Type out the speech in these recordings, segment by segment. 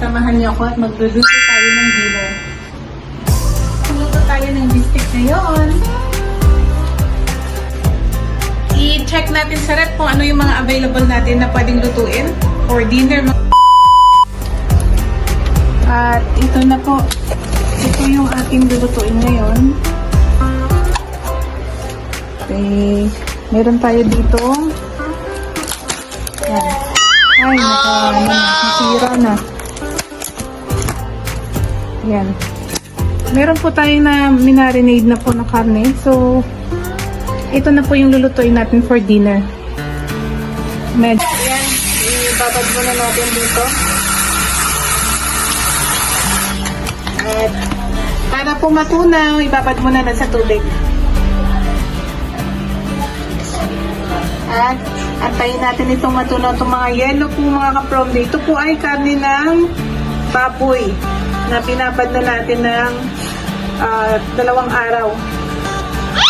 Samahan niyo ako at magluluto tayo ng dinner. Magluluto tayo ng biscuit ngayon. I-check natin sa rep kung ano yung mga available natin na pwedeng lutuin for dinner. At ito na po. Ito yung ating lulutuin ngayon. Okay. Meron tayo dito. Yan. Ay, naka, nasira na. Yan. Meron po tayo na minarinade na po na karne. So, ito na po yung lulutuin natin for dinner. Med. Ayan, ibabad muna natin dito. At para po matunaw, ibabad muna na sa tubig. At antayin natin itong matunaw itong mga yellow po mga kaprom. Ito po ay karne ng baboy na binabad na natin ng ah, dalawang araw.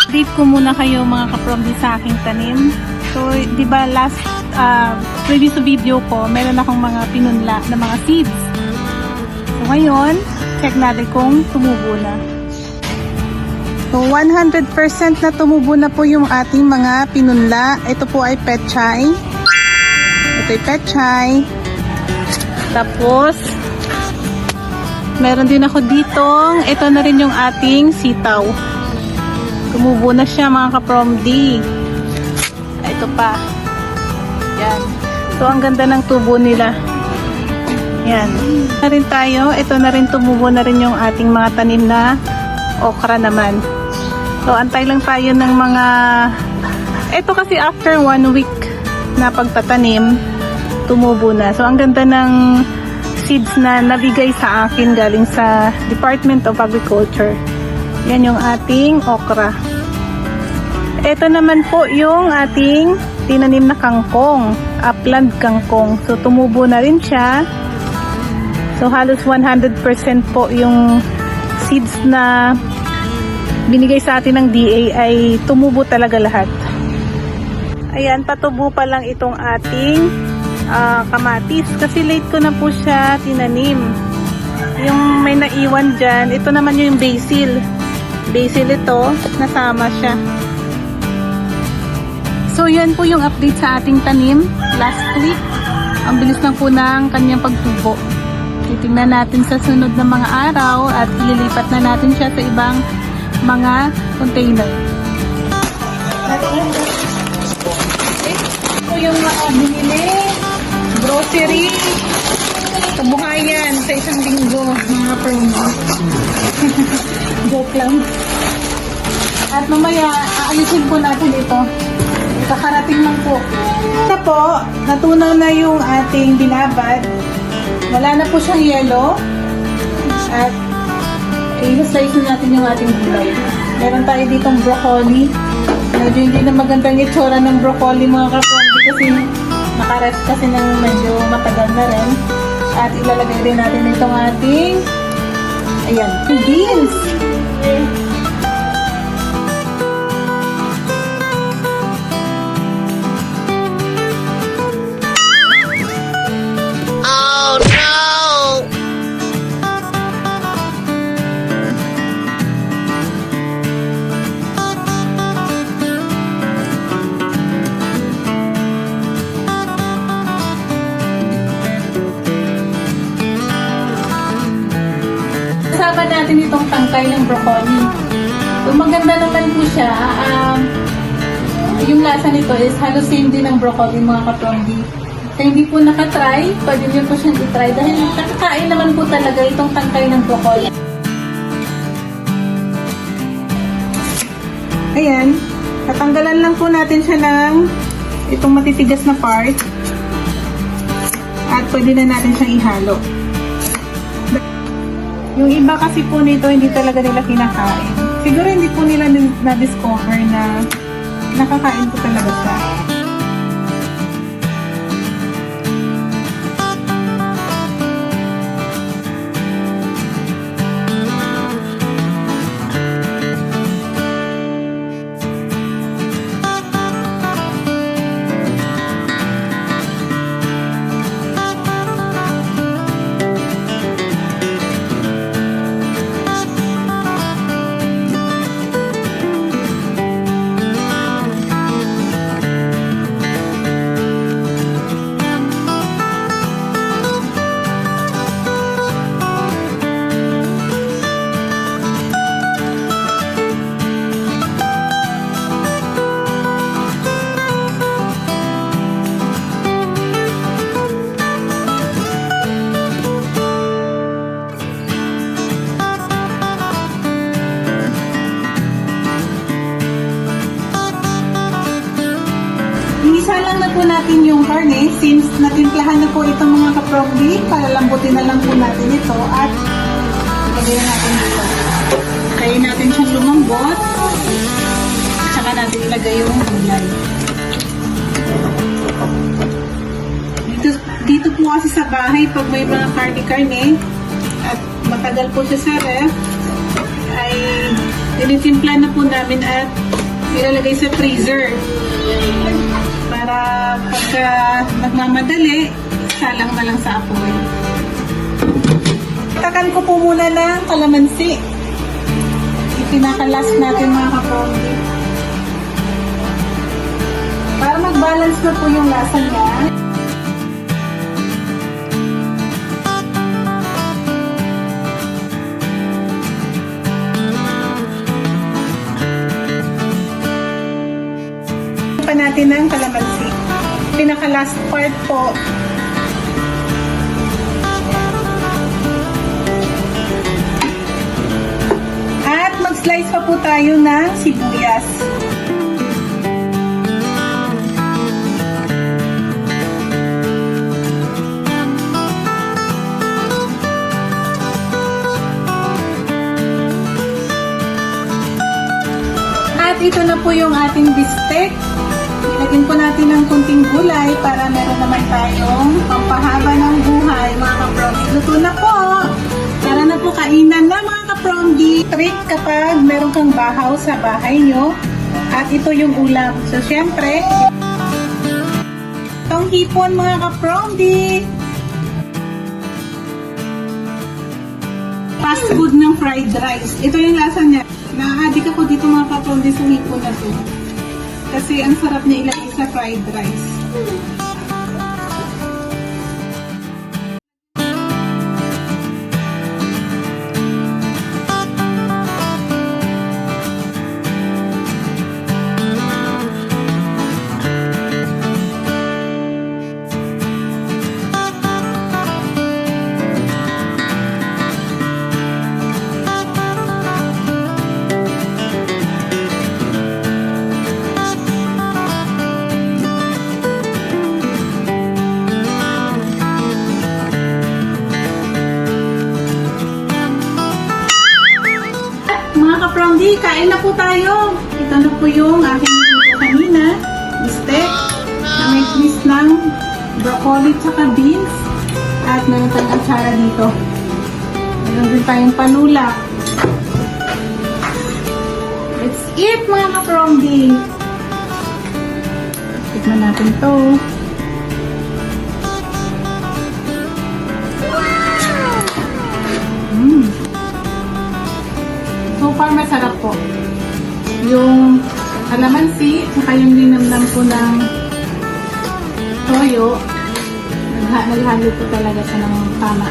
Update ko muna kayo mga kaprom sa aking tanim. So, di ba last ah, previous video ko, meron akong mga pinunla na mga seeds. So, ngayon, check natin kung tumubo na. So, 100% na tumubo na po yung ating mga pinunla. Ito po ay pechay. Ito ay pechay. Tapos, meron din ako dito. Ito na rin yung ating sitaw. Tumubo na siya mga ka-prom D. Ito pa. Yan. So, ang ganda ng tubo nila. Yan. Na rin tayo. Ito na rin tumubo na rin yung ating mga tanim na okra naman. So, antay lang tayo ng mga... Ito kasi after one week na pagtatanim, tumubo na. So, ang ganda ng seeds na nabigay sa akin galing sa Department of Agriculture. Yan yung ating okra. Ito naman po yung ating tinanim na kangkong, upland kangkong. So, tumubo na rin siya. So, halos 100% po yung seeds na binigay sa atin ng DA ay tumubo talaga lahat. Ayan, patubo pa lang itong ating ah, kamatis kasi late ko na po siya tinanim. Yung may naiwan dyan, ito naman yung basil. Basil ito, nasama siya. So, yan po yung update sa ating tanim last week. Ang bilis lang po ng kanyang pagtubo. Titingnan natin sa sunod na mga araw at ililipat na natin siya sa ibang mga container. Ito yung mga binili, grocery, kabuhayan sa isang linggo, mga promo. Joke lang. At mamaya, aalisin po natin ito. Kakarating lang po. Ito po, natunaw na yung ating binabad. Wala na po siyang yellow. At i-slice na natin yung ating gulay. Meron tayo ditong broccoli. Medyo hindi na magandang itsura ng broccoli mga kapondi kasi nakarest kasi ng medyo matagal na rin. At ilalagay din natin itong ating ayan, beans. Tangkay ng broccoli. So maganda naman po siya. Um, yung lasa nito is halos same din ng broccoli mga kaprongdi. Kaya hindi po nakatry, pwede niyo po siyang itry dahil nakakain naman po talaga itong tangkay ng broccoli. Ayan, tatanggalan lang po natin siya ng itong matitigas na part. At pwede na natin siyang ihalo. Yung iba kasi po nito, hindi talaga nila kinakain. Siguro hindi po nila na-discover na nakakain po talaga siya. Isalang na po natin yung karne since natimplahan na po itong mga kaprombi. Palalambutin na lang po natin ito at ilagay na natin dito. Kaya natin siyang lumambot. Tsaka natin ilagay yung gulay. Dito, dito po kasi sa bahay pag may mga karne-karne at matagal po siya sa ref ay tinitimpla na po namin at ilalagay sa freezer para pagka nagmamadali salang na lang sa apoy takan ko po muna ng kalamansi. Ipinakalas natin mga kapondi para mag-balance na po yung lasa niya natin ng kalamansi. Pinaka last part po. At mag-slice pa po tayo ng sibuyas. Ito na po yung ating bistek. Ilagyan po natin ng kunting gulay para meron naman tayong pampahaba ng buhay, mga kapromdi. Luto na po! Tara na po kainan na mga kapromdi. Trick kapag meron kang bahaw sa bahay nyo at ito yung ulam. So, syempre, itong hipon mga kapromdi. Fast food ng fried rice. Ito yung lasa niya. Na-addict ako dito mga kapromdi sa hipon na to. Kasi ang sarap niya ilagay fried rice. Tayo. Ito na po yung aking luto kanina. Bistek na may twist ng broccoli tsaka beans. At meron tayong atsara dito. Meron din tayong panula. Let's eat mga kapromdi. Tikman natin to. Linamnam po ng toyo, nagha naghalo po talaga siya ng tama.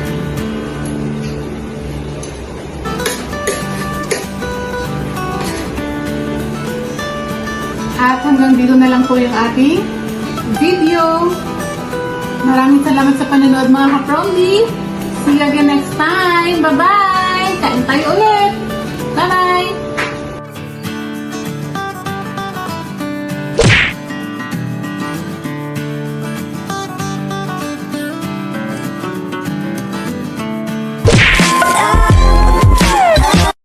At hanggang dito na lang po yung ating video. Maraming salamat sa panonood mga kapromdi. See you again next time.